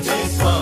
this one.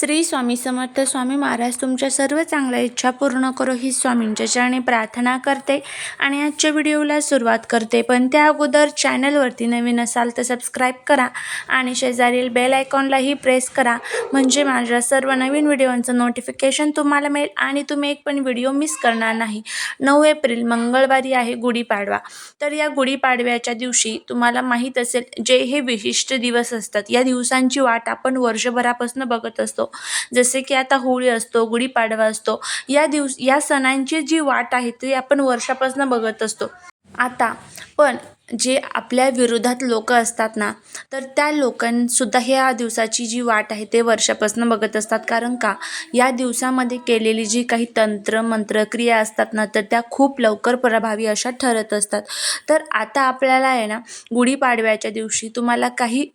Shri Swami Samarth Swami Maharaj तुमच्या सर्व चांगल्या इच्छा पूर्ण करो ही स्वामींच्या चरणी प्रार्थना करते आणि आजच्या व्हिडिओला सुरुवात करते. पण त्या अगोदर चॅनलवरती नवीन असाल तर सबस्क्राईब करा आणि शेजारील बेल आयकॉनलाही प्रेस करा. म्हणजे माझ्या सर्व नवीन व्हिडिओंचं नोटिफिकेशन तुम्हाला मिळेल आणि तुम्ही एक पण व्हिडिओ मिस करणार नाही. नऊ एप्रिल मंगळवारी आहे गुढीपाडवा. तर या गुढीपाडव्याच्या दिवशी तुम्हाला माहीत असेल जे हे विशिष्ट दिवस असतात या दिवसांची वाट आपण वर्षभरापासून बघत असतो. जसे की आता होळी असतो गुढीपाडवा असतो या दिवस या सणांची जी वाट आहे ती आपण वर्षापासून बघत असतो. आता पण जे आपल्या विरोधात लोक असतात ना तर त्या लोकांसुद्धा ह्या दिवसाची जी वाट आहे ते वर्षापासून बघत असतात. कारण का? या दिवसामध्ये केलेली जी काही तंत्र मंत्र क्रिया असतात ना तर त्या खूप लवकर प्रभावी अशा ठरत असतात. तर आता आपल्याला आहे ना गुढीपाडव्याच्या दिवशी तुम्हाला काही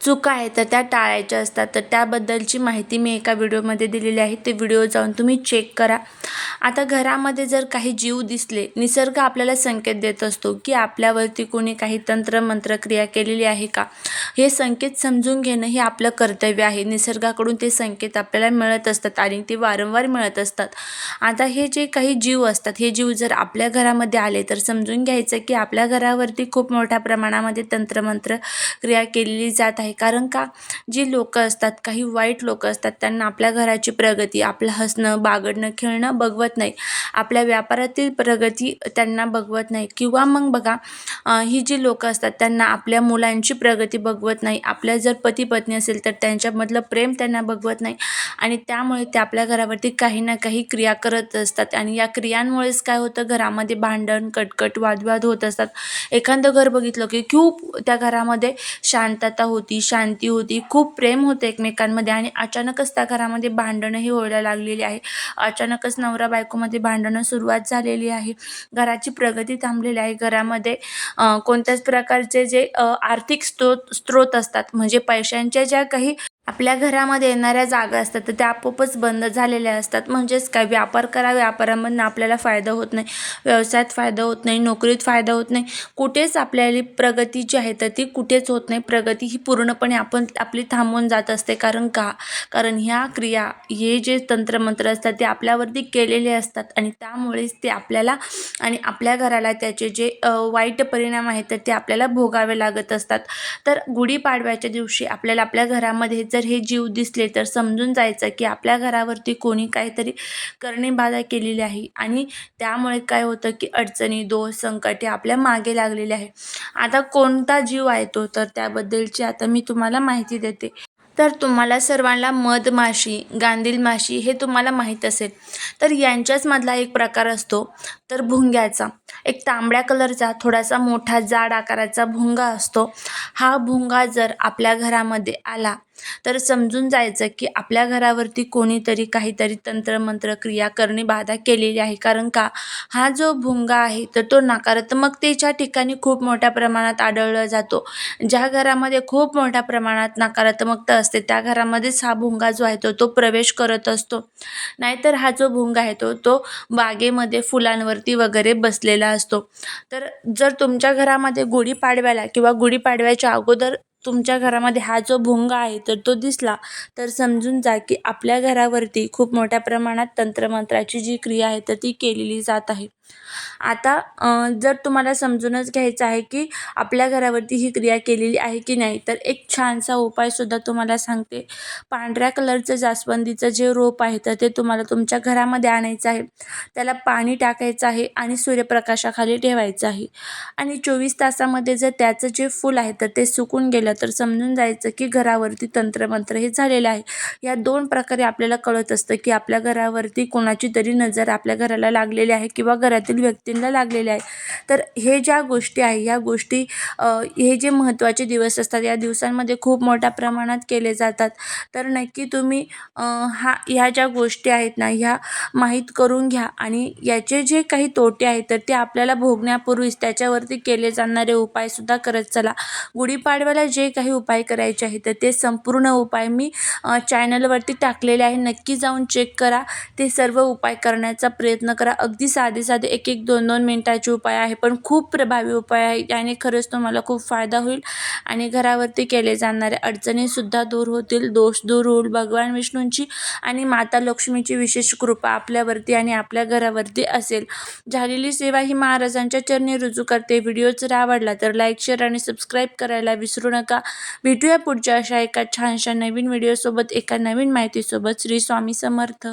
चुका आहे तर त्या टाळायच्या असतात. तर त्याबद्दलची माहिती मी एका व्हिडिओमध्ये दिलेली आहे. ते व्हिडिओ जाऊन तुम्ही चेक करा. आता घरामध्ये जर काही जीव दिसले निसर्ग आपल्याला संकेत देत असतो की आपल्यावरती कोणी काही तंत्रमंत्र क्रिया केलेली आहे का? हे संकेत समजून घेणं हे आपलं कर्तव्य आहे. निसर्गाकडून ते संकेत आपल्याला मिळत असतात आणि ते वारंवार मिळत असतात. आता हे जे काही जीव असतात हे जीव जर आपल्या घरामध्ये आले तर समजून घ्यायचं की आपल्या घरावरती खूप मोठ्या प्रमाणामध्ये तंत्रमंत्र क्रिया केलेली जात आहे. कारण का? जी लोकं असतात काही वाईट लोकं असतात त्यांना आपल्या घराची प्रगती आपलं हसणं बागडणं खेळणं बघवत नाही. आपल्या व्यापारातील प्रगती त्यांना बघवत नाही. किंवा मग बघा ही जी लोकं असतात त्यांना आपल्या मुलांची प्रगती बघवत नाही. आपल्या जर पती पत्नी असेल तर त्यांच्यामधलं प्रेम त्यांना बघवत नाही. आणि त्यामुळे ते आपल्या घरावरती काही ना काही क्रिया करत असतात. आणि या क्रियांमुळेच काय होतं? घरामध्ये भांडण कटकट वादवाद होत असतात. एखादं घर बघितलं की खूप त्या घरामध्ये शांतता होत होती शांती होती खूप प्रेम होतं एकमेकांमध्ये आणि अचानकच त्या घरामध्ये भांडणंही व्हायला लागलेली आहे. अचानकच नवरा बायकोमध्ये भांडणं सुरुवात झालेली आहे. घराची प्रगती थांबलेली आहे. घरामध्ये कोणत्याच प्रकारचे जे आर्थिक स्त्रोत स्त्रोत असतात म्हणजे पैशांच्या ज्या काही आपल्या घरामध्ये येणाऱ्या जागा असतात तर त्या आपोआपच बंद झालेल्या असतात. म्हणजेच काय? व्यापार करा व्यापारामधून आपल्याला फायदा होत नाही. व्यवसायात फायदा होत नाही नोकरीत फायदा होत नाही. कुठेच आपल्याला प्रगती जी आहे तर ती कुठेच होत नाही. प्रगती ही पूर्णपणे आपण आपली थांबून जात असते. कारण का? कारण ह्या क्रिया हे जे तंत्रमंत्र असतात ते आपल्यावरती केलेले असतात. आणि त्यामुळेच ते आपल्याला आणि आपल्या घराला त्याचे जे वाईट परिणाम आहेत तर ते आपल्याला भोगावे लागत असतात. तर गुढीपाडव्याच्या दिवशी आपल्याला आपल्या घरामध्ये जर जर हे जीव दिसले तर समजून जायचं की आपल्या घरावरती कोणी काहीतरी करणे बाधा केलेली आहे. आणि त्यामुळे काय होतं की अडचणी दोष संकटे आपल्या मागे लागलेले आहे आता कोणता जीव आहे तो? तर त्याबद्दलची आता मी तुम्हाला माहिती देते. तर तुम्हाला सर्वांना मधमाशी गांधील माशी हे तुम्हाला माहीत असेल. तर यांच्याच मधला एक प्रकार असतो तर भुंग्याचा. एक तांबड्या कलरचा थोडासा मोठा जाड आकाराचा भुंगा असतो. हा भुंगा जर आपल्या घरामध्ये आला तर समजून जायचं की आपल्या घरावरती कोणीतरी काहीतरी तंत्रमंत्र क्रिया करणे बाधा केलेली आहे. कारण का? हा जो भुंगा आहे तर तो नकारात्मकतेच्या ठिकाणी खूप मोठ्या प्रमाणात आढळला जातो. ज्या घरामध्ये खूप मोठ्या प्रमाणात नकारात्मकता असते त्या घरामध्येच हा भुंगा जो आहे तो तो प्रवेश करत असतो. नाहीतर हा जो भुंगा आहे तो तो बागेमध्ये फुलांवरती वगैरे बसलेला असतो. तर जर तुमच्या घरामध्ये गुढीपाडव्याला किंवा गुढीपाडव्याच्या अगोदर तुमच्या घरामध्ये हा जो भुंगा आहे तर तो दिसला तर समजून जा की आपल्या घरावरती खूप मोठ्या प्रमाणात तंत्रमंत्राची जी क्रिया आहे तर ती केलेली जात आहे. आता जर तुम्हाला समजूनच घ्यायचं आहे की आपल्या घरावरती ही क्रिया केलेली आहे की नाही तर एक छानसा उपायसुद्धा तुम्हाला सांगते. पांढऱ्या कलरचं जास्वंदीचं जे रोप आहे तर ते तुम्हाला तुमच्या घरामध्ये आणायचं आहे. त्याला पाणी टाकायचं आहे आणि सूर्यप्रकाशाखाली ठेवायचं आहे. आणि चोवीस तासामध्ये जर त्याचं जे फूल आहे तर ते सुकून गेलं तर समजून जायचं की घरावरती तंत्रमंत्र हे झालेलं आहे. या दोन प्रकारे आपल्याला कळत असतं की आपल्या घरावरती कोणाची तरी नजर आपल्या घराला लागलेली आहे किंवा घरात घरातील व्यक्तींना लागलेले आहे तर हे ज्या गोष्टी आहे ह्या गोष्टी हे जे महत्त्वाचे दिवस असतात या दिवसांमध्ये खूप मोठ्या प्रमाणात केले जातात. तर नक्की तुम्ही हा ह्या ज्या गोष्टी आहेत ना ह्या माहीत करून घ्या आणि याचे जे काही तोटे आहेत तर ते आपल्याला भोगण्यापूर्वीच त्याच्यावरती केले जाणारे उपायसुद्धा करत चला. गुढीपाडव्याला जे काही उपाय करायचे आहेत तर ते संपूर्ण उपाय मी चॅनलवरती टाकलेले आहे. नक्की जाऊन चेक करा. ते सर्व उपाय करण्याचा प्रयत्न करा. अगदी साधे साधे एक एक दोन दोन मिनटाचे उपाय आहे पण खूप प्रभावी उपाय आहे. याने खरंच तुम्हाला खूप फायदा होईल आणि घरावरती केले जाणारे अडचणीसुद्धा दूर होतील. दोष दूर होईल भगवान विष्णूंची आणि माता लक्ष्मीची विशेष कृपा आपल्यावरती आणि आपल्या घरावरती असेल. झालेली सेवा ही महाराजांच्या चरणी रुजू करते. व्हिडिओ जर आवडला तर लाईक शेअर आणि सबस्क्राईब करायला विसरू नका. भेटूया पुढच्या अशा एका छानशा नवीन व्हिडिओसोबत एका नवीन माहितीसोबत. श्री स्वामी समर्थ.